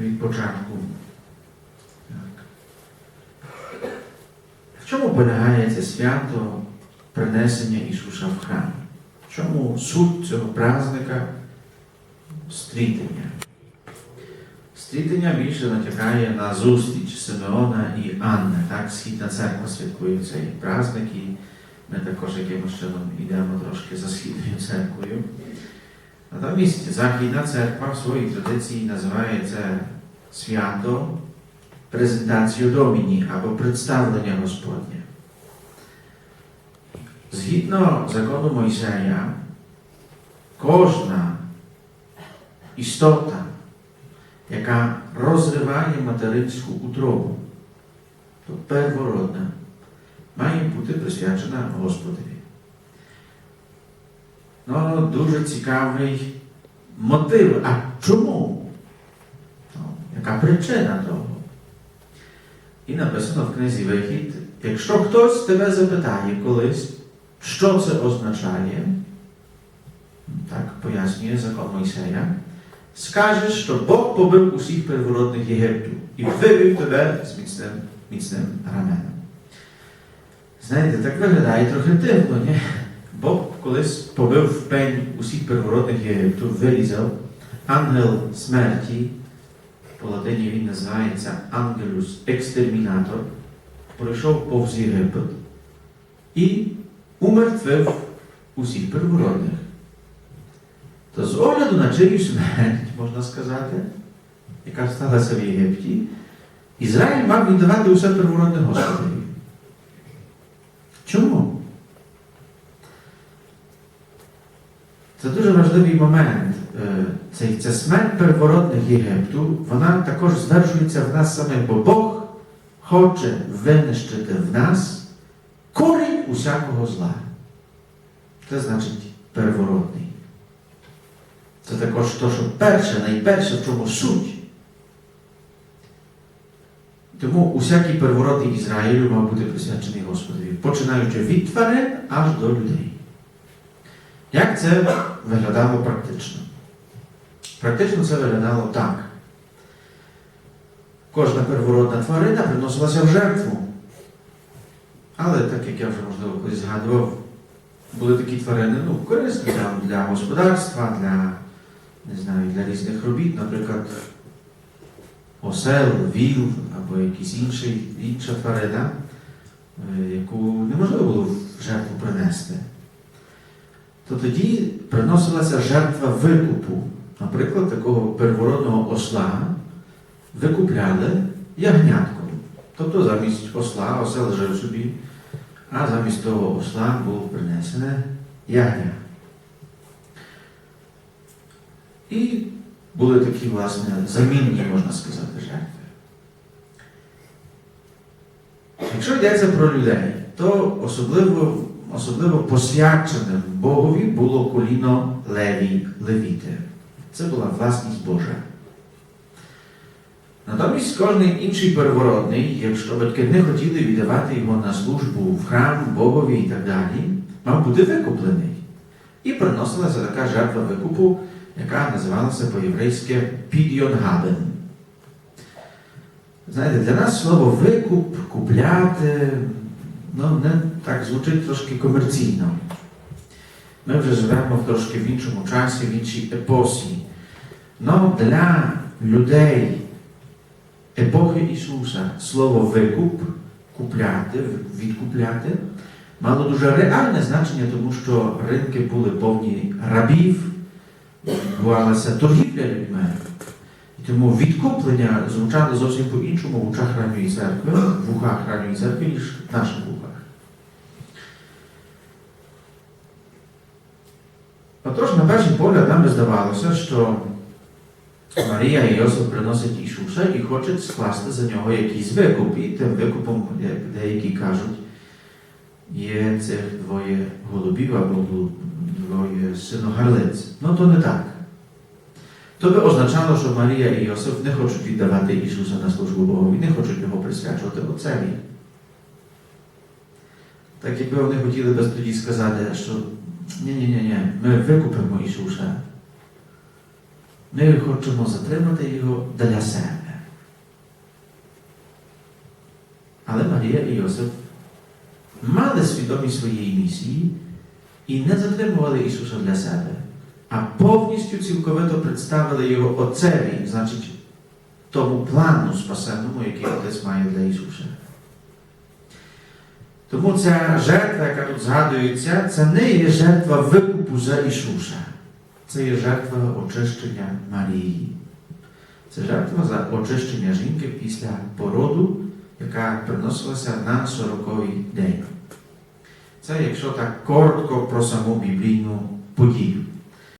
від початку. В чому полягає це свято принесення Ісуса в храм? В чому суть цього праздника стрітення? Стрітення більше натякає на зустріч Симеона і Анни. Так, Східна церква святкує цей праздник і ми також якимось чином йдемо трошки за Східною церквою. Натомість Західна церква в своїй традиції називає це свято презентацію Доміні або представлення Господнє. Згідно закону Мойсея, кожна істота, яка розриває материнську утробу, то первородна, має бути присвячена Господові. Ну, дуже цікавий мотив. А чому? Ну, яка причина того? І написано в книзі Вихід, якщо хтось тебе запитає колись, що це означає, так пояснює закон Мойсея, скажеш, що Бог побив усіх первородних Єгипту і вивів тебе з міцним, міцним раменем. Знаєте, так виглядає трохи дивно, ні? Бог колись побив в пень усіх первородних Єгипту, вирізав ангел смерті, по латині він називається Ангелус Екстермінатор, пройшов повз Єгипет і умертвив усіх первородних. То з огляду на чию смерть, можна сказати, яка сталася в Єгипті, Ізраїль мав віддавати усе первородне Господові. Чому? Це дуже важливий момент. Е, Цей, ця смерть первородних Єгипту, вона також звершується в нас самих, бо Бог хоче винищити в нас корінь усякого зла. Це значить первородний. Це також то, що перше, найперше, в чому суть. Тому усякий первородний Ізраїлю мав бути присвячений Господові, починаючи від тварин аж до людей. Як це виглядало практично? Практично це виглядало так. Кожна первородна тварина приносилася в жертву. Але так як я вже, можливо, колись згадував, були такі тварини, ну, корисні там для господарства, для, не знаю, для різних робіт, наприклад, осел, віл або якісь інший, інша тварина, е, яку неможливо було в жертву принести. То тоді приносилася жертва викупу. Наприклад, такого первородного осла викупляли ягнятком. Тобто замість осла осел жив собі, а замість того осла було принесене ягня. І були такі, власне, замінні, можна сказати, жертви. Якщо йдеться про людей, то особливо, особливо посвяченим Богові було коліно Леві Левіти. Це була власність Божа. Натомість кожний інший первородний, якщо батьки не хотіли віддавати його на службу в храм, Богові і так далі, мав бути викуплений. І приносилася така жертва викупу, яка називалася по-єврейськи підйонгабен. Знаєте, для нас слово викуп, купляти, не так звучить трошки комерційно. Ми вже живемо трошки в іншому часі, в іншій епосі. Но для людей епохи Ісуса слово викуп, купляти, відкупляти, мало дуже реальне значення, тому що ринки були повні рабів, відбувалася торгівля людьми. Тому відкуплення звучало зовсім по-іншому в очах ранньої церкви, в ухах ранньої церкви, ніж в наших ухах. Отож, на перший погляд нам здавалося, що Марія і Йосиф приносять Ісуса і хочуть скласти за нього якийсь викуп. І тим викупом, як деякі кажуть, є цих двоє голубів або двоє синогарлиць. Ну то не так. Би означало, що Марія і Йосиф не хочуть віддавати Ісуса на службу Богові, не хочуть його присвячувати Отцеві. Так якби вони хотіли би тоді сказати, що ні-ні-ні, ми викупимо Ісуса. ми хочемо затримати його для себе. Але Марія і Йосип мали свідомість своєї місії і не затримували Ісуса для себе, а повністю цілковито представили його Отцеві, значить, тому плану спасенному, який Отець має для Ісуса. Тому ця жертва, яка тут згадується, це не є жертва викупу за Ісуса. Це є жертва очищення Марії. Це жертва за очищення жінки після породу, яка приносилася на 40-й день. Це якщо так коротко про саму біблійну подію.